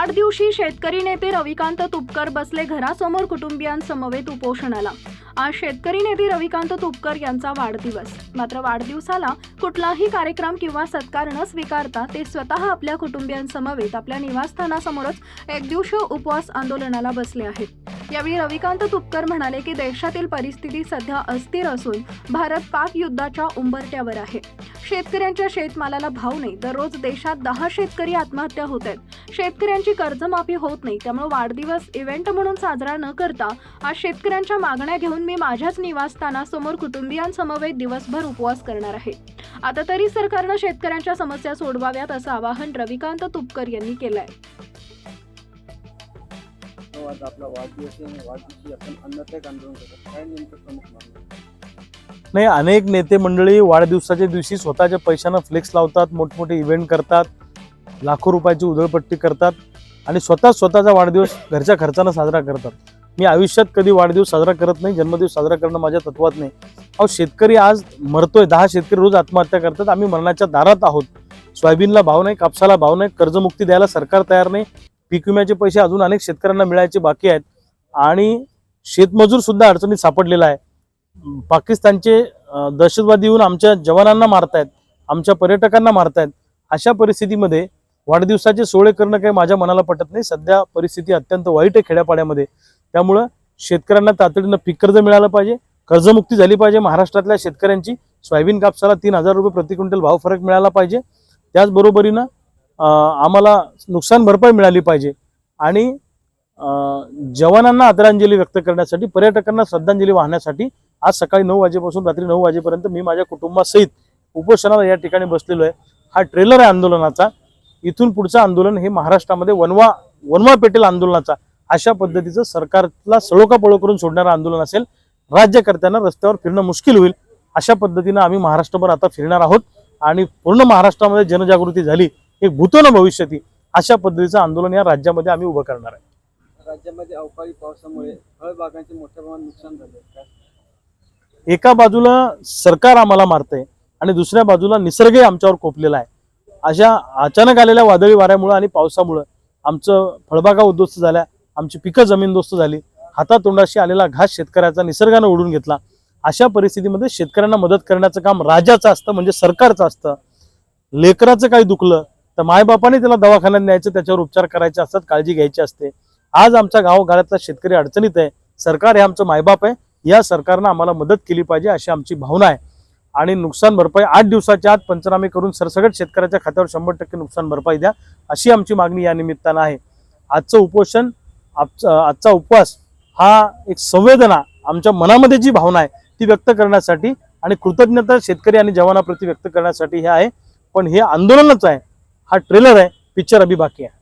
वाढदिवशी शेतकरी नेते रविकांत तुपकर बसले घरासमोर कुटुंबियांसमवेत उपोषणाला. आज शेतकरी नेते रविकांत तुपकर यांचा वाढदिवस. मात्र वाढदिवसाला कुठलाही कार्यक्रम किंवा सत्कार न स्वीकारता ते स्वतः आपल्या कुटुंबियांसमवेत आपल्या निवासस्थानासमोरच एकदिवशी उपवास आंदोलनाला बसले आहेत. यावेळी रविकांत तुपकर म्हणाले की देशातील परिस्थिती सध्या अस्थिर असून भारत पाक युद्धाच्या उंबरट्यावर आहे. शेतकऱ्यांच्या शेतमालाला भाव नाही दररोज देशात दहा शेतकरी आत्महत्या होत आहेत. शेतकऱ्यांची कर्जमाफी होत नाही त्यामुळे वाढदिवस इव्हेंट म्हणून साजरा न करता आज शेतकऱ्यांच्या मागण्या घेऊन मी माझ्याच निवासस्थानासमोर कुटुंबियांसमवेत दिवसभर उपवास करणार आहे. आता तरी सरकारनं शेतकऱ्यांच्या समस्या सोडवाव्यात असं आवाहन रविकांत तुपकर यांनी केलंय. हो आज आपला वाढदिवस आहे वाढदिवशी आपण अन्नत्याग आंदोलन करतो काय नेमकं प्रमुख मागणी नाही अनेक नेते मंडळी वाढदिवसाच्या दिवशी स्वतःच्या पैशानं फ्लेक्स लावतात मोठमोठे इव्हेंट करतात लाखो रुपयाची उधळपट्टी करतात आणि स्वतः स्वतःचा वाढदिवस घरच्या खर्चानं साजरा करतात. मी आयुष्यात कधी वाढदिवस साजरा करत नाही जन्मदिवस साजरा करणं माझ्या तत्वात नाही. अहो शेतकरी आज मरतोय दहा शेतकरी रोज आत्महत्या करतात आम्ही मरणाच्या दारात आहोत. सोयाबीनला भाव नाही कापसाला भाव नाही कर्जमुक्ती द्यायला सरकार तयार नाही. पीक विम्याचे पैसे अजून अनेक शेतकऱ्यांना मिळायचे बाकी आहेत. आणि शेतमजूर सुद्धा अडचणीत सापडलेला आहे. पाकिस्तानचे दहशतवादी येऊन आमच्या जवानांना मारतायत आमच्या पर्यटकांना मारतायत. अशा परिस्थितीमध्ये वाढदिवसाचे सोहळे करणं काही माझ्या मनाला पटत नाही. सध्या परिस्थिती अत्यंत वाईट आहे खेड्यापाड्यामध्ये. त्यामुळं शेतकऱ्यांना तातडीनं पीक कर्ज मिळालं पाहिजे कर्जमुक्ती झाली पाहिजे. महाराष्ट्रातल्या शेतकऱ्यांची सोयाबीन कापसाला तीन हजार रुपये प्रति क्विंटल भाव फरक मिळाला पाहिजे. त्याचबरोबरीनं आम्हाला नुकसान भरपाई मिळाली पाहिजे. आणि जवानांना आदरांजली व्यक्त करण्यासाठी पर्यटकांना श्रद्धांजली वाहण्यासाठी आज सकाळी नऊ वाजेपासून रात्री नऊ वाजेपर्यंत मी माझ्या कुटुंबासहित उपोषणाला या ठिकाणी बसलेलो आहे. हा ट्रेलर आहे आंदोलनाचा. इथून पुढचं आंदोलन हे महाराष्ट्रामध्ये वनवा वनवा पेटेल आंदोलनाचा. अशा पद्धतीचं सरकारला सळोका पळो करून सोडणारं आंदोलन असेल राज्यकर्त्यांना रस्त्यावर फिरणं मुश्किल होईल अशा पद्धतीनं आम्ही महाराष्ट्रभर आता फिरणार आहोत. आणि पूर्ण महाराष्ट्रामध्ये जनजागृती झाली एक भूतो न भविष्यती अशा पद्धतीचं आंदोलन या राज्यामध्ये आम्ही उभं करणार आहे. राज्यामध्ये अवकाळी पावसामुळे फळबागांचे मोठ्या प्रमाणात नुकसान झाले एका बाजूला सरकार आम्हाला मारतंय आणि दुसऱ्या बाजूला निसर्गही आमच्यावर कोपलेला आहे. अशा अचानक आलेल्या वादळी वाऱ्यामुळं आणि पावसामुळं आमचं फळबागा उद्ध्वस्त झाल्या आमची पिकं जमीनदोस्त झाली हातातोंडाशी आलेला घास शेतकऱ्याचा निसर्गानं ओढून घेतला. अशा परिस्थितीमध्ये शेतकऱ्यांना मदत करण्याचं काम राजाचं असतं म्हणजे सरकारचं असतं. लेकराचं काही दुखलं तर मायबापाने त्याला दवाखान्यात न्यायचं त्याच्यावर उपचार करायचे असतात काळजी घ्यायची असते. आज आमच्या गावागाड्यातला शेतकरी अडचणीत आहे. सरकार हे आमचं मायबाप आहे. या सरकारनं आम्हाला मदत केली पाहिजे अशी आमची भावना आहे. आणि नुकसान भरपाई आठ दिवसाच्या आत पंचनामे करून सरसगट शेतकऱ्याच्या खात्यावर शंभर टक्के नुकसान भरपाई द्या अशी आमची मागणी या निमित्तानं आहे. आजचं उपोषण आजचा उपवास हा एक संवेदना आमच्या मनामध्ये जी भावना आहे ती व्यक्त करण्यासाठी आणि कृतज्ञता शेतकरी आणि जवानाप्रती व्यक्त करण्यासाठी हे आहे. पण हे आंदोलनच आहे. हा ट्रेलर आहे पिक्चर अभी बाकी आहे.